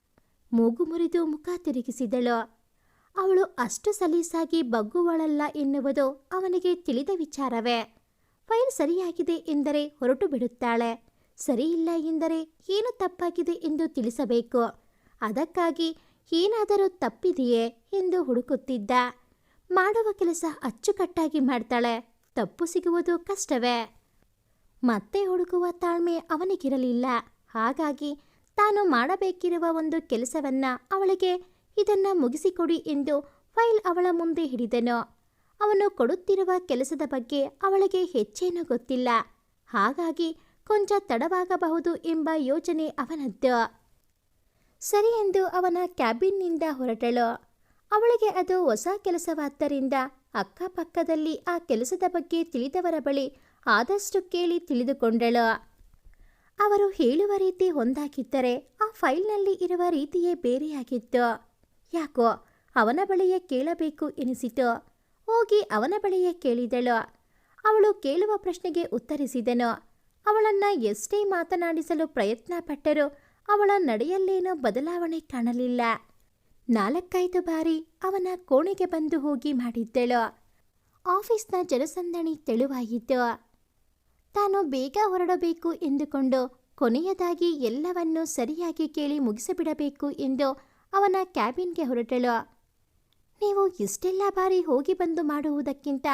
ಮೂಗು ಮುರಿದು ಮುಖ ತಿರುಗಿಸಿದಳು. ಅವಳು ಅಷ್ಟು ಸಲೀಸಾಗಿ ಬಗ್ಗುವಳಲ್ಲ ಎನ್ನುವುದು ಅವನಿಗೆ ತಿಳಿದ ವಿಚಾರವೇ. ಫೈಲ್ ಸರಿಯಾಗಿದೆ ಎಂದರೆ ಹೊರಟು ಬಿಡುತ್ತಾಳೆ. ಸರಿಯಿಲ್ಲ ಎಂದರೆ ಏನು ತಪ್ಪಾಗಿದೆ ಎಂದು ತಿಳಿಸಬೇಕು. ಅದಕ್ಕಾಗಿ ಏನಾದರೂ ತಪ್ಪಿದೆಯೇ ಎಂದು ಹುಡುಕುತ್ತಿದ್ದ. ಮಾಡುವ ಕೆಲಸ ಅಚ್ಚುಕಟ್ಟಾಗಿ ಮಾಡ್ತಾಳೆ. ತಪ್ಪು ಸಿಗುವುದು ಕಷ್ಟವೇ. ಮತ್ತೆ ಹುಡುಕುವ ತಾಳ್ಮೆ ಅವನಿಗಿರಲಿಲ್ಲ. ಹಾಗಾಗಿ ತಾನು ಮಾಡಬೇಕಿರುವ ಒಂದು ಕೆಲಸವನ್ನ ಅವಳಿಗೆ ಇದನ್ನ ಮುಗಿಸಿಕೊಡಿ ಎಂದು ಫೈಲ್ ಅವಳ ಮುಂದೆ ಹಿಡಿದನು. ಅವನು ಕೊಡುತ್ತಿರುವ ಕೆಲಸದ ಬಗ್ಗೆ ಅವಳಿಗೆ ಹೆಚ್ಚೇನೂ ಗೊತ್ತಿಲ್ಲ. ಹಾಗಾಗಿ ಕೊಂಚ ತಡವಾಗಬಹುದು ಎಂಬ ಯೋಚನೆ ಅವನದ್ದು. ಸರಿ ಎಂದು ಅವನ ಕ್ಯಾಬಿನ್ನಿಂದ ಹೊರಟಳು. ಅವಳಿಗೆ ಅದು ಹೊಸ ಕೆಲಸವಾದ್ದರಿಂದ ಅಕ್ಕಪಕ್ಕದಲ್ಲಿ ಆ ಕೆಲಸದ ಬಗ್ಗೆ ತಿಳಿದವರ ಬಳಿ ಆದಷ್ಟು ಕೇಳಿ ತಿಳಿದುಕೊಂಡಳು. ಅವರು ಹೇಳುವ ರೀತಿ ಒಂದಾಗಿದ್ದರೆ ಆ ಫೈಲ್ನಲ್ಲಿ ಇರುವ ರೀತಿಯೇ ಬೇರೆಯಾಗಿತ್ತು. ಯಾಕೋ ಅವನ ಬಳಿಯೇ ಕೇಳಬೇಕು ಎನಿಸಿತು. ಹೋಗಿ ಅವನ ಬಳಿಯೇ ಕೇಳಿದಳು. ಅವಳು ಕೇಳುವ ಪ್ರಶ್ನೆಗೆ ಉತ್ತರಿಸಿದನು. ಅವಳನ್ನ ಎಷ್ಟೇ ಮಾತನಾಡಿಸಲು ಪ್ರಯತ್ನ ಪಟ್ಟರೂ ಅವಳ ನಡೆಯಲ್ಲೇನೋ ಬದಲಾವಣೆ ಕಾಣಲಿಲ್ಲ. ನಾಲ್ಕೈದು ಬಾರಿ ಅವನ ಕೋಣೆಗೆ ಬಂದು ಹೋಗಿ ಮಾಡಿದ್ದಳು. ಆಫೀಸ್ನ ಜನಸಂದಣಿ ತೆಳುವಾಯಿತು ತಾನು ಬೇಗ ಹೊರಡಬೇಕು ಎಂದುಕೊಂಡು ಕೊನೆಯದಾಗಿ ಎಲ್ಲವನ್ನೂ ಸರಿಯಾಗಿ ಕೇಳಿ ಮುಗಿಸಿಬಿಡಬೇಕು ಎಂದು ಅವನ ಕ್ಯಾಬಿನ್ಗೆ ಹೊರಟಳು. ನೀವು ಇಷ್ಟೆಲ್ಲ ಬಾರಿ ಹೋಗಿ ಬಂದು ಮಾಡುವುದಕ್ಕಿಂತ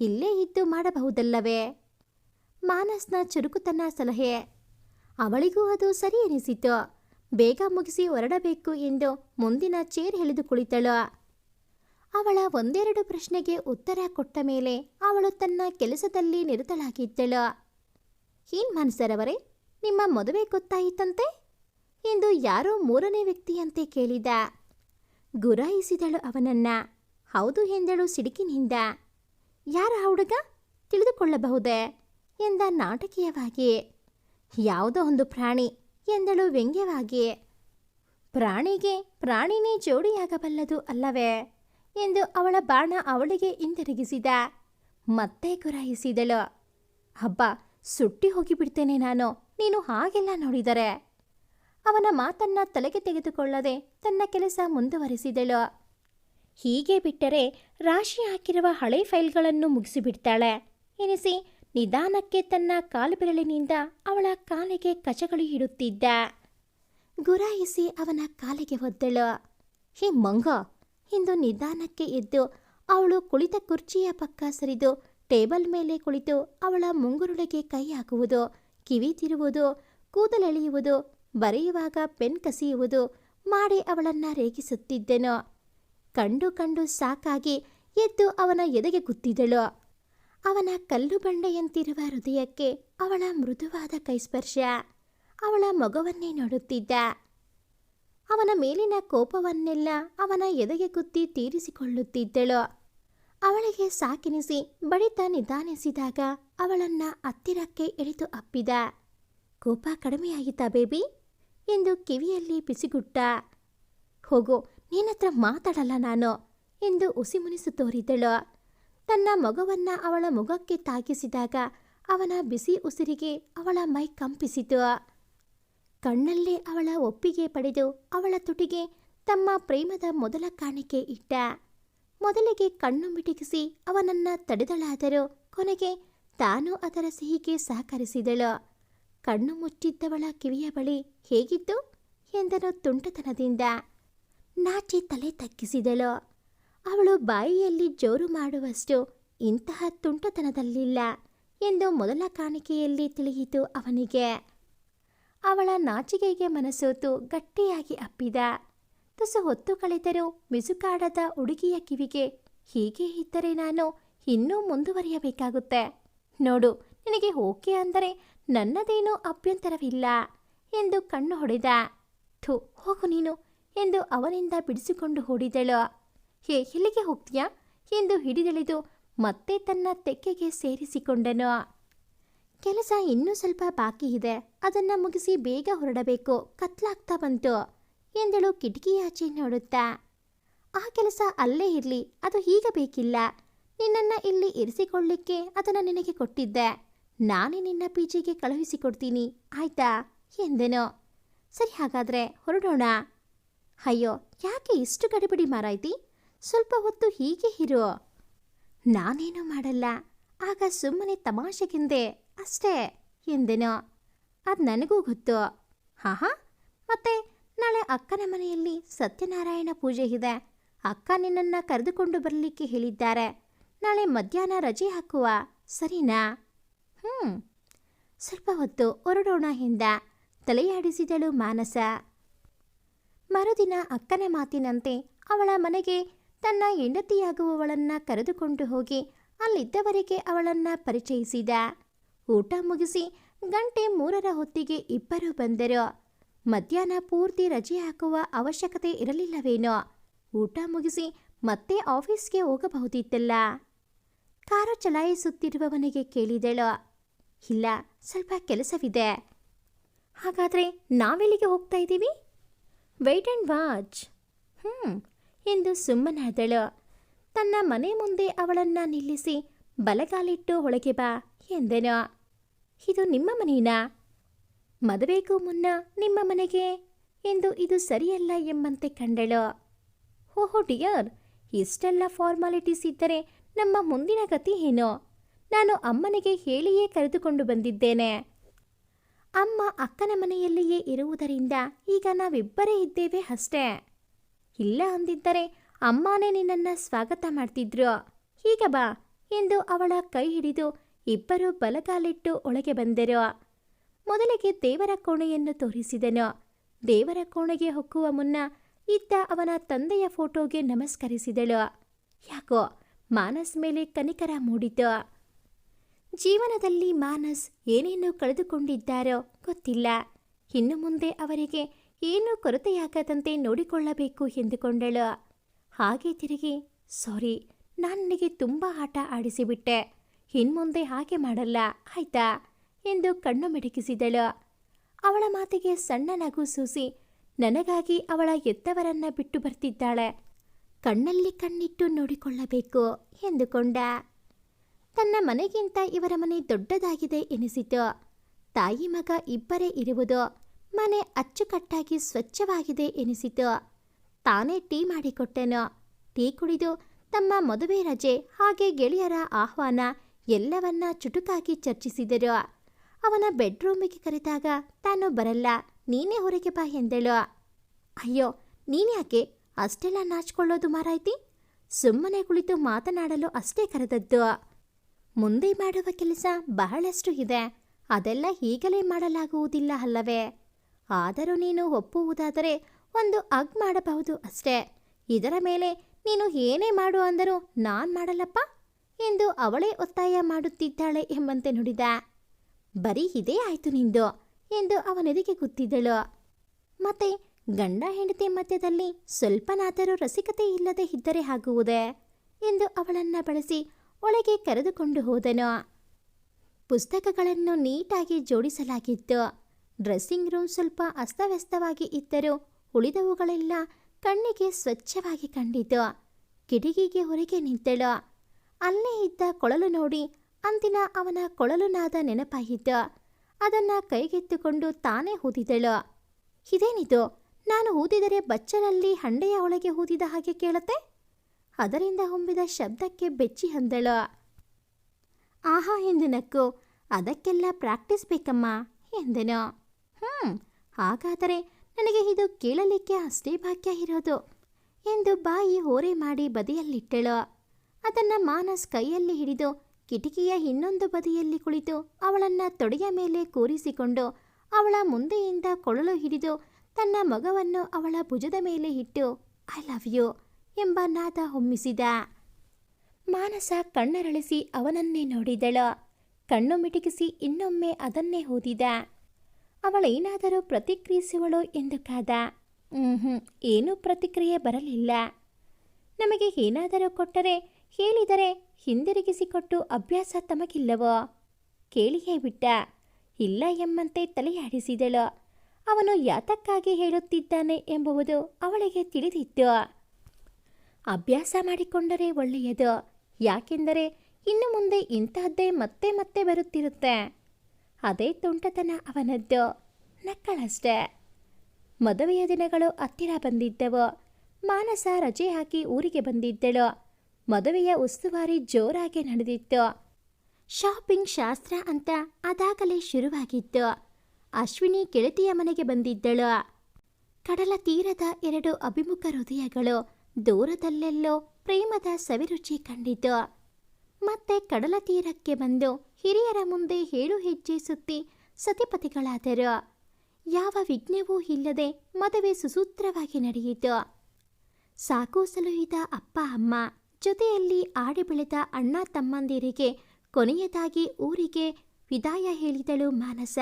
ಇಲ್ಲೇ ಇದ್ದು ಮಾಡಬಹುದಲ್ಲವೇ? ಮಾನಸ್ನ ಚುರುಕುತನ ಸಲಹೆ. ಅವಳಿಗೂ ಅದು ಸರಿ ಎನಿಸಿತು ಬೇಗ ಮುಗಿಸಿ ಹೊರಡಬೇಕು ಎಂದು ಮುಂದಿನ ಚೇರ್ ಎಳೆದು ಕುಳಿತಳು. ಅವಳ ಒಂದೆರಡು ಪ್ರಶ್ನೆಗೆ ಉತ್ತರ ಕೊಟ್ಟ ಮೇಲೆ ಅವಳು ತನ್ನ ಕೆಲಸದಲ್ಲಿ ನಿರತಳಾಗಿದ್ದಳು. ಏನ್ ಮನ್ಸರವರೇ, ನಿಮ್ಮ ಮದುವೆ ಗೊತ್ತಾಯಿತಂತೆ? ಎಂದು ಯಾರೋ ಮೂರನೇ ವ್ಯಕ್ತಿಯಂತೆ ಕೇಳಿದ. ಗುರಾಯಿಸಿದಳು ಅವನನ್ನ. ಹೌದು ಎಂದಳು ಸಿಡುಕಿನಿಂದ. ಯಾರ ಹುಡುಗ? ತಿಳಿದುಕೊಳ್ಳಬಹುದೇ? ಎಂದ ನಾಟಕೀಯವಾಗಿ. ಯಾವುದೋ ಒಂದು ಪ್ರಾಣಿ, ಎಂದಳು ವ್ಯಂಗ್ಯವಾಗಿ. ಪ್ರಾಣಿಗೆ ಪ್ರಾಣಿನೇ ಜೋಡಿಯಾಗಬಲ್ಲದು ಅಲ್ಲವೇ? ಎಂದು ಅವಳ ಬಾಣ ಅವಳಿಗೆ ಹಿಂದಿರುಗಿಸಿದ ಮತ್ತೆ ಗುರಾಯಿಸಿದಳು. ಹಬ್ಬ ಸುಟ್ಟಿ ಹೋಗಿಬಿಡ್ತೇನೆ ನಾನು. ನೀನು ಹಾಗೆಲ್ಲ ನೋಡಿದರೆ. ಅವನ ಮಾತನ್ನ ತಲೆಗೆ ತೆಗೆದುಕೊಳ್ಳದೆ ತನ್ನ ಕೆಲಸ ಮುಂದುವರಿಸಿದಳು. ಹೀಗೆ ಬಿಟ್ಟರೆ ರಾಶಿ ಹಾಕಿರುವ ಹಳೆ ಫೈಲ್ಗಳನ್ನು ಮುಗಿಸಿಬಿಡ್ತಾಳೆ. ಎನಿಸಿ ನಿಧಾನಕ್ಕೆ ತನ್ನ ಕಾಲುಬೆರಳಿನಿಂದ ಅವಳ ಕಾಲಿಗೆ ಕಚಗಳು ಇಡುತ್ತಿದ್ದ. ಗುರಾಯಿಸಿ ಅವನ ಕಾಲಿಗೆ ಒದ್ದಳು. ಹೇ ಮಂಗ ಎಂದು ನಿಧಾನಕ್ಕೆ ಎದ್ದು ಅವಳು ಕುಳಿತ ಕುರ್ಚಿಯ ಪಕ್ಕ ಸರಿದು ಟೇಬಲ್ ಮೇಲೆ ಕುಳಿತು ಅವಳ ಮುಂಗುರುಳಿಗೆ ಕೈ ಹಾಕುವುದು ಕಿವಿ ತಿರುವುದು, ಕೂದಲೆಳೆಯುವುದು ಬರೆಯುವಾಗ ಪೆನ್ ಕಸಿಯುವುದು ಮಾಡಿ ಅವಳನ್ನ ರೇಗಿಸುತ್ತಿದ್ದೆನು. ಕಂಡು ಕಂಡು ಸಾಕಾಗಿ ಎದ್ದು ಅವನ ಎದೆಗೆ ಕುತ್ತಿದ್ದಳು ಅವನ ಕಲ್ಲು ಬಂಡೆಯಂತಿರುವ ಹೃದಯಕ್ಕೆ ಅವಳ ಮೃದುವಾದ ಕೈಸ್ಪರ್ಶ. ಅವಳ ಮಗವನ್ನೇ ನೋಡುತ್ತಿದ್ದ. ಅವನ ಮೇಲಿನ ಕೋಪವನ್ನೆಲ್ಲ ಅವನ ಎದೆಗೆ ಕುತ್ತಿ ತೀರಿಸಿಕೊಳ್ಳುತ್ತಿದ್ದಳು. ಅವಳಿಗೆ ಸಾಕಿನಿಸಿ ಬಡಿತ ನಿಧಾನಿಸಿದಾಗ ಅವಳನ್ನ ಹತ್ತಿರಕ್ಕೆ ಎಳೆದು ಅಪ್ಪಿದ. ಕೋಪ ಕಡಿಮೆಯಾಯಿತಾ ಬೇಬಿ? ಎಂದು ಕಿವಿಯಲ್ಲಿ ಬಿಸಿಗುಟ್ಟ. ಹೋಗು, ನಿನ್ನತ್ರ ಮಾತಾಡಲ್ಲ ನಾನು ಎಂದು ಉಸಿಮುನಿಸು ತೋರಿದಳು. ತನ್ನ ಮಗವನ್ನ ಅವಳ ಮುಖಕ್ಕೆ ತಾಗಿಸಿದಾಗ ಅವನ ಬಿಸಿ ಉಸಿರಿಗೆ ಅವಳ ಮೈ ಕಂಪಿಸಿತು. ಕಣ್ಣಲ್ಲೇ ಅವಳ ಒಪ್ಪಿಗೆ ಪಡೆದು ಅವಳ ತುಟಿಗೆ ತಮ್ಮ ಪ್ರೇಮದ ಮೊದಲ ಕಾಣಿಕೆ ಇಟ್ಟ. ಮೊದಲಿಗೆ ಕಣ್ಣು ಮಿಟುಕಿಸಿ ಅವನನ್ನ ತಡೆದಳಾದರೂ ಕೊನೆಗೆ ತಾನು ಅದರ ಸಿಹಿಗೆ ಸಹಕರಿಸಿದಳು. ಕಣ್ಣು ಮುಚ್ಚಿದ್ದವಳ ಕಿವಿಯ ಬಳಿ ಹೇಗಿತ್ತು ಎಂದನು ತುಂಟತನದಿಂದ. ನಾಚಿ ತಲೆ ತಗ್ಗಿಸಿದಳು. ಅವಳು ಬಾಯಿಯಲ್ಲಿ ಜೋರು ಮಾಡುವಷ್ಟು ಇಂತಹ ತುಂಟತನದಲ್ಲಿಲ್ಲ ಎಂದು ಮೊದಲ ಕಾಣಿಕೆಯಲ್ಲಿ ತಿಳಿಯಿತು ಅವನಿಗೆ. ಅವಳ ನಾಚಿಕೆಗೆ ಮನಸೋತು ಗಟ್ಟಿಯಾಗಿ ಅಪ್ಪಿದ. ತುಸು ಹೊತ್ತು ಕಳೆದರೂ ಮಿಸುಕಾಡದ ಹುಡುಗಿಯ ಕಿವಿಗೆ ಹೀಗೆ ಇದ್ದರೆ ನಾನು ಇನ್ನೂ ಮುಂದುವರಿಯಬೇಕಾಗುತ್ತೆ. ನೋಡು, ನಿನಗೆ ಓಕೆ ಅಂದರೆ ನನ್ನದೇನೂ ಅಭ್ಯಂತರವಿಲ್ಲ ಎಂದು ಕಣ್ಣು ಹೊಡೆದ. ಥು, ಹೋಗು ನೀನು ಎಂದು ಅವನಿಂದ ಬಿಡಿಸಿಕೊಂಡು ಓಡಿದಳು. ಹೇ, ಎಲ್ಲಿಗೆ ಹೋಗ್ತೀಯಾ? ಎಂದು ಹಿಡಿದೆಳೆದು ಮತ್ತೆ ತನ್ನ ತೆಕ್ಕೆಗೆ ಸೇರಿಸಿಕೊಂಡನು. ಕೆಲಸ ಇನ್ನೂ ಸ್ವಲ್ಪ ಬಾಕಿ ಇದೆ. ಅದನ್ನ ಮುಗಿಸಿ ಬೇಗ ಹೊರಡಬೇಕು. ಕತ್ಲಾಗ್ತಾ ಬಂತು ಎಂದಳು ಕಿಟಕಿಯಾಚೆ ನೋಡುತ್ತಾ. ಆ ಕೆಲಸ ಅಲ್ಲೇ ಇರಲಿ. ಅದು ಈಗ ಬೇಕಿಲ್ಲ. ನಿನ್ನನ್ನು ಇಲ್ಲಿ ಇರಿಸಿಕೊಳ್ಳಿಕ್ಕೆ ಅದನ್ನು ನಿನಗೆ ಕೊಟ್ಟಿದ್ದೆ. ನಾನೇ ನಿನ್ನ ಪಿ ಜಿಗೆ ಕಳುಹಿಸಿಕೊಡ್ತೀನಿ, ಆಯ್ತಾ? ಎಂದೆನೋ. ಸರಿ ಹಾಗಾದ್ರೆ ಹೊರಡೋಣ. ಅಯ್ಯೋ, ಯಾಕೆ ಇಷ್ಟು ಗಡಿಬಿಡಿ ಮಾರಾಯ್ತಿ? ಸ್ವಲ್ಪ ಹೊತ್ತು ಹೀಗೆ ಇರು. ನಾನೇನು ಮಾಡಲ್ಲ. ಆಗ ಸುಮ್ಮನೆ ತಮಾಷೆಗೆಂದೆ. ಅಷ್ಟೇ, ಎಂದೆನೋ. ಅದು ನನಗೂ ಗೊತ್ತು. ಹಾ ಹಾ ಮತ್ತೆ ನಾಳೆ ಅಕ್ಕನ ಮನೆಯಲ್ಲಿ ಸತ್ಯನಾರಾಯಣ ಪೂಜೆ ಇದೆ. ಅಕ್ಕ ನಿನ್ನನ್ನು ಕರೆದುಕೊಂಡು ಬರಲಿಕ್ಕೆ ಹೇಳಿದ್ದಾರೆ. ನಾಳೆ ಮಧ್ಯಾಹ್ನ ರಜೆ ಹಾಕುವ. ಸರಿನಾ? ಹ್ಞೂ ಸ್ವಲ್ಪ ಹೊತ್ತು ಹೊರಡೋಣ ಎಂದ ತಲೆಯಾಡಿಸಿದಳು ಮಾನಸ. ಮರುದಿನ ಅಕ್ಕನ ಮಾತಿನಂತೆ ಅವಳ ಮನೆಗೆ ತನ್ನ ಹೆಂಡತಿಯಾಗುವವಳನ್ನ ಕರೆದುಕೊಂಡು ಹೋಗಿ ಅಲ್ಲಿದ್ದವರಿಗೆ ಅವಳನ್ನ ಪರಿಚಯಿಸಿದ. ಊಟ ಮುಗಿಸಿ ಗಂಟೆ ಮೂರರ ಹೊತ್ತಿಗೆ ಇಬ್ಬರು ಬಂದರು. ಮಧ್ಯಾಹ್ನ ಪೂರ್ತಿ ರಜೆ ಹಾಕುವ ಅವಶ್ಯಕತೆ ಇರಲಿಲ್ಲವೇನೋ. ಊಟ ಮುಗಿಸಿ ಮತ್ತೆ ಆಫೀಸ್ಗೆ ಹೋಗಬಹುದಿತ್ತಲ್ಲ. ಕಾರು ಚಲಾಯಿಸುತ್ತಿರುವವನಿಗೆ ಕೇಳಿದಳು. ಇಲ್ಲ, ಸ್ವಲ್ಪ ಕೆಲಸವಿದೆ. ಹಾಗಾದರೆ ನಾವೆಲ್ಲಿಗೆ ಹೋಗ್ತಾ ಇದ್ದೀವಿ? ವೆಯ್ಟ್ ಆ್ಯಂಡ್ ವಾಚ್ ಹ್ಞೂ ಎಂದು ಸುಮ್ಮನಾದಳು ತನ್ನ ಮನೆ ಮುಂದೆ ಅವಳನ್ನ ನಿಲ್ಲಿಸಿ ಬಲಗಾಲಿಟ್ಟು ಒಳಗೆ ಬಾ ಎಂದೆನು. ಇದು ನಿಮ್ಮ ಮನೆನಾ? ಮದುವೆಗೂ ಮುನ್ನ ನಿಮ್ಮ ಮನೆಗೆ? ಎಂದು ಇದು ಸರಿಯಲ್ಲ ಎಂಬಂತೆ ಕಂಡಳು. ಓಹೋ ಡಿಯರ್, ಇಷ್ಟೆಲ್ಲ ಫಾರ್ಮಾಲಿಟೀಸ್ ಇದ್ದರೆ ನಮ್ಮ ಮುಂದಿನ ಗತಿ ಏನು? ನಾನು ಅಮ್ಮನಿಗೆ ಹೇಳಿಯೇ ಕರೆದುಕೊಂಡು ಬಂದಿದ್ದೇನೆ. ಅಮ್ಮ ಅಕ್ಕನ ಮನೆಯಲ್ಲಿಯೇ ಇರುವುದರಿಂದ ಈಗ ನಾವಿಬ್ಬರೇ ಇದ್ದೇವೆ ಅಷ್ಟೇ. ಇಲ್ಲ ಅಂದಿದ್ದರೆ ಅಮ್ಮನೇ ನಿನ್ನನ್ನು ಸ್ವಾಗತ ಮಾಡ್ತಿದ್ರು. ಈಗ ಬಾ ಎಂದು ಅವಳ ಕೈ ಹಿಡಿದು ಇಬ್ಬರು ಬಲಗಾಲಿಟ್ಟು ಒಳಗೆ ಬಂದರು. ಮೊದಲಿಗೆ ದೇವರ ಕೋಣೆಯನ್ನು ತೋರಿಸಿದನು. ದೇವರ ಕೋಣೆಗೆ ಹೊಕ್ಕುವ ಮುನ್ನ ಇದ್ದ ಅವನ ತಂದೆಯ ಫೋಟೋಗೆ ನಮಸ್ಕರಿಸಿದಳು. ಯಾಕೋ ಮಾನಸ್ ಮೇಲೆ ಕನಿಕರ ಮೂಡಿತು. ಜೀವನದಲ್ಲಿ ಮಾನಸ್ ಏನೇನು ಕಳೆದುಕೊಂಡಿದ್ದಾರೋ ಗೊತ್ತಿಲ್ಲ. ಇನ್ನು ಮುಂದೆ ಅವರಿಗೆ ಏನೂ ಕೊರತೆಯಾಗದಂತೆ ನೋಡಿಕೊಳ್ಳಬೇಕು ಎಂದುಕೊಂಡಳು. ಹಾಗೆ ತಿರುಗಿ, ಸಾರಿ ನನಗೆ ತುಂಬ ಆಟ ಆಡಿಸಿಬಿಟ್ಟೆ. ಇನ್ಮುಂದೆ ಹಾಗೆ ಮಾಡಲ್ಲ, ಆಯ್ತಾ? ಎಂದು ಕಣ್ಣು ಮಿಡುಕಿಸಿದಳು ಅವಳ ಮಾತಿಗೆ ಸಣ್ಣ ನಗು ಸೂಸಿ, ನನಗಾಗಿ ಅವಳ ಎತ್ತವರನ್ನ ಬಿಟ್ಟು ಬರ್ತಿದ್ದಾಳೆ. ಕಣ್ಣಲ್ಲಿ ಕಣ್ಣಿಟ್ಟು ನೋಡಿಕೊಳ್ಳಬೇಕು, ಎಂದುಕೊಂಡ. ತನ್ನ ಮನೆಗಿಂತ ಇವರ ಮನೆ ದೊಡ್ಡದಾಗಿದೆ ಎನಿಸಿತು. ತಾಯಿ ಮಗ ಇಬ್ಬರೇ ಇರುವುದು ಮನೆ ಅಚ್ಚುಕಟ್ಟಾಗಿ ಸ್ವಚ್ಛವಾಗಿದೆ ಎನಿಸಿತು. ತಾನೇ ಟೀ ಮಾಡಿಕೊಟ್ಟೆನು. ಟೀ ಕುಡಿದು ತಮ್ಮ ಮದುವೆ ರಜೆ ಹಾಗೆ ಗೆಳೆಯರ ಆಹ್ವಾನ ಎಲ್ಲವನ್ನ ಚುಟುಕಾಗಿ ಚರ್ಚಿಸಿದರು. ಅವನ ಬೆಡ್ರೂಮಿಗೆ ಕರೆದಾಗ ತಾನು ಬರಲ್ಲ, ನೀನೇ ಹೊರಗೆ ಬಾ ಎಂದಳು. ಅಯ್ಯೋ, ನೀನ್ಯಾಕೆ? ಅಷ್ಟೆಲ್ಲ ನಾಚ್ಕೊಳ್ಳೋದು ಮಾರಾಯ್ತಿ? ಸುಮ್ಮನೆ ಕುಳಿತು ಮಾತನಾಡಲು ಅಷ್ಟೇ ಕರೆದದ್ದು. ಮುಂದೆ ಮಾಡುವ ಕೆಲಸ ಬಹಳಷ್ಟು ಇದೆ. ಅದೆಲ್ಲ ಈಗಲೇ ಮಾಡಲಾಗುವುದಿಲ್ಲ ಅಲ್ಲವೇ? ಆದರೂ ನೀನು ಒಪ್ಪುವುದಾದರೆ ಒಂದು ಅಗ್ ಮಾಡಬಹುದು ಅಷ್ಟೇ. ಇದರ ಮೇಲೆ ನೀನು ಏನೇ ಮಾಡು ಅಂದರೂ ನಾನ್ ಮಾಡಲ್ಲಪ್ಪ? ಎಂದು ಅವಳೇ ಒತ್ತಾಯ ಮಾಡುತ್ತಿದ್ದಾಳೆ ಎಂಬಂತೆ ನುಡಿದ. ಬರೀ ಇದೇ ಆಯ್ತು ನಿಂದು ಎಂದು ಅವನೆದಿಗೆ ಗೊತ್ತಿದ್ದಳು ಮತ್ತೆ ಗಂಡ ಹೆಂಡತಿ ಮಧ್ಯದಲ್ಲಿ ಸ್ವಲ್ಪನಾದರೂ ರಸಿಕತೆ ಇಲ್ಲದೆ ಇದ್ದರೆ ಆಗುವುದೇ? ಎಂದು ಅವಳನ್ನ ಬಳಸಿ ಒಳಗೆ ಕರೆದುಕೊಂಡು ಹೋದನು. ಪುಸ್ತಕಗಳನ್ನು ನೀಟಾಗಿ ಜೋಡಿಸಲಾಗಿತ್ತು. ಡ್ರೆಸ್ಸಿಂಗ್ ರೂಮ್ ಸ್ವಲ್ಪ ಅಸ್ತವ್ಯಸ್ತವಾಗಿ ಇದ್ದರೂ ಉಳಿದವುಗಳೆಲ್ಲ ಕಣ್ಣಿಗೆ ಸ್ವಚ್ಛವಾಗಿ ಕಂಡಿತು. ಕಿಟಕಿಗೆ ಹೊರಗೆ ನಿಂತಳು. ಅಲ್ಲೇ ಇದ್ದ ಕೊಳಲು ನೋಡಿ ಅಂದಿನ ಅವನ ಕೊಳಲುನಾದ ನೆನಪಾಯಿತು. ಅದನ್ನ ಕೈಗೆತ್ತಿಕೊಂಡು ತಾನೇ ಊದಿದಳು. ಇದೇನಿದು? ನಾನು ಊದಿದರೆ ಬಚ್ಚಲಲ್ಲಿ ಹಂಡೆಯ ಒಳಗೆ ಊದಿದ ಹಾಗೆ ಕೇಳುತ್ತೆ? ಅದರಿಂದ ಹೊಂಬಿದ ಶಬ್ದಕ್ಕೆ ಬೆಚ್ಚಿ ಅಂದಳು. ಆಹಾ ಎಂದು ನಕ್ಕು, ಅದಕ್ಕೆಲ್ಲ ಪ್ರಾಕ್ಟೀಸ್ ಬೇಕಮ್ಮ ಎಂದೆನು. ಹ್ಞೂ ಹಾಗಾದರೆ ನನಗೆ ಇದು ಕೇಳಲಿಕ್ಕೆ ಅಷ್ಟೇ ಭಾಗ್ಯ ಇರೋದು ಎಂದು ಬಾಯಿ ಹೋರೆ ಮಾಡಿ ಬದಿಯಲ್ಲಿಟ್ಟಳು. ಅದನ್ನ ಮಾನಸ್ ಕೈಯಲ್ಲಿ ಹಿಡಿದು ಕಿಟಕಿಯ ಇನ್ನೊಂದು ಬದಿಯಲ್ಲಿ ಕುಳಿತು ಅವಳನ್ನ ತೊಡೆಯ ಮೇಲೆ ಕೂರಿಸಿಕೊಂಡು ಅವಳ ಮುಂದೆಯಿಂದ ಕೊಳಲು ಹಿಡಿದು ತನ್ನ ಮಗವನ್ನು ಅವಳ ಭುಜದ ಮೇಲೆ ಇಟ್ಟು, ಐ ಲವ್ ಯು ಎಂಬ ನಾದ ಹೊಮ್ಮಿಸಿದ. ಮಾನಸ ಕಣ್ಣರಳಿಸಿ ಅವನನ್ನೇ ನೋಡಿದಳು. ಕಣ್ಣು ಮಿಟುಕಿಸಿ ಇನ್ನೊಮ್ಮೆ ಅದನ್ನೇ ಓದಿದ. ಅವಳೇನಾದರೂ ಪ್ರತಿಕ್ರಿಯಿಸುವಳು ಎಂದು ಕಾದ. ಹ್ಞೂ ಏನೂ ಪ್ರತಿಕ್ರಿಯೆ ಬರಲಿಲ್ಲ. ನಮಗೆ ಏನಾದರೂ ಕೊಟ್ಟರೆ ಹೇಳಿದರೆ ಹಿಂದಿರುಗಿಸಿಕೊಟ್ಟು ಅಭ್ಯಾಸ ತಮಗಿಲ್ಲವೋ? ಕೇಳಿಯೇ ಬಿಟ್ಟ. ಇಲ್ಲ ಎಂಬಂತೆ ತಲೆಯಾಡಿಸಿದಳು. ಅವನು ಯಾತಕ್ಕಾಗಿ ಹೇಳುತ್ತಿದ್ದಾನೆ ಎಂಬುವುದು ಅವಳಿಗೆ ತಿಳಿದಿತ್ತು. ಅಭ್ಯಾಸ ಮಾಡಿಕೊಂಡರೆ ಒಳ್ಳೆಯದು. ಯಾಕೆಂದರೆ ಇನ್ನು ಮುಂದೆ ಇಂತಹದ್ದೇ ಮತ್ತೆ ಮತ್ತೆ ಬರುತ್ತಿರುತ್ತೆ. ಅದೇ ತುಂಟತನ ಅವನದ್ದು. ನಕ್ಕಳಷ್ಟೆ. ಮದುವೆಯ ದಿನಗಳು ಹತ್ತಿರ ಬಂದಿದ್ದವು. ಮಾನಸ ರಜೆ ಹಾಕಿ ಊರಿಗೆ ಬಂದಿದ್ದಳು. ಮದುವೆಯ ಉಸ್ತುವಾರಿ ಜೋರಾಗಿ ನಡೆದಿತ್ತು. ಶಾಪಿಂಗ್ ಶಾಸ್ತ್ರ ಅಂತ ಅದಾಗಲೇ ಶುರುವಾಗಿತ್ತು. ಅಶ್ವಿನಿ ಗೆಳತಿಯ ಮನೆಗೆ ಬಂದಿದ್ದಳು. ಕಡಲ ತೀರದ ಎರಡು ಅಭಿಮುಖ ಹೃದಯಗಳು ದೂರದಲ್ಲೆಲ್ಲೋ ಪ್ರೇಮದ ಸವಿರುಚಿ ಕಂಡಿತು. ಮತ್ತೆ ಕಡಲ ತೀರಕ್ಕೆ ಬಂದು ಹಿರಿಯರ ಮುಂದೆ ಹೇಳು ಹೆಜ್ಜೆ ಸುತ್ತಿ ಸತಿಪತಿಗಳಾದರು. ಯಾವ ವಿಘ್ನವೂ ಇಲ್ಲದೆ ಮದುವೆ ಸುಸೂತ್ರವಾಗಿ ನಡೆಯಿತು. ಸಾಕು ಸಲುಹಿದ ಅಪ್ಪ ಅಮ್ಮ ಜೊತೆಯಲ್ಲಿ ಆಡಿ ಬೆಳೆದ ಅಣ್ಣ ತಮ್ಮಂದಿರಿಗೆ ಕೊನೆಯದಾಗಿ ಊರಿಗೆ ವಿದಾಯ ಹೇಳಿದಳು ಮಾನಸ.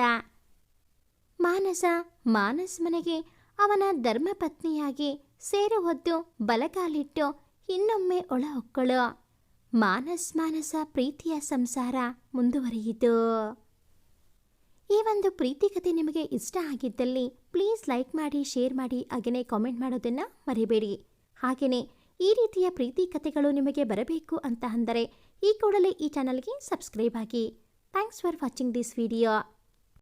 ಮಾನಸ ಮಾನಸ್ ಮನೆಗೆ ಅವನ ಧರ್ಮಪತ್ನಿಯಾಗಿ ಸೇರು ಹೊದ್ದು ಬಲಗಾಲಿಟ್ಟು ಇನ್ನೊಮ್ಮೆ ಒಳ ಹೊಕ್ಕಳು. ಮಾನಸ್ ಮಾನಸ ಪ್ರೀತಿಯ ಸಂಸಾರ ಮುಂದುವರಿಯಿತು. ಈ ಒಂದು ಪ್ರೀತಿ ಕಥೆ ನಿಮಗೆ ಇಷ್ಟ ಆಗಿದ್ದಲ್ಲಿ ಪ್ಲೀಸ್ ಲೈಕ್ ಮಾಡಿ ಶೇರ್ ಮಾಡಿ ಹಾಗೆಯೇ ಕಾಮೆಂಟ್ ಮಾಡೋದನ್ನು ಮರಿಬೇಡಿ. ಹಾಗೆಯೇ ಈ ರೀತಿಯ ಪ್ರೀತಿ ಕಥೆಗಳು ನಿಮಗೆ ಬರಬೇಕು ಅಂತ ಅಂದರೆ ಈ ಕೂಡಲೇ ಈ ಚಾನಲ್ಗೆ ಸಬ್ಸ್ಕ್ರೈಬ್ ಆಗಿ. Thanks for watching this video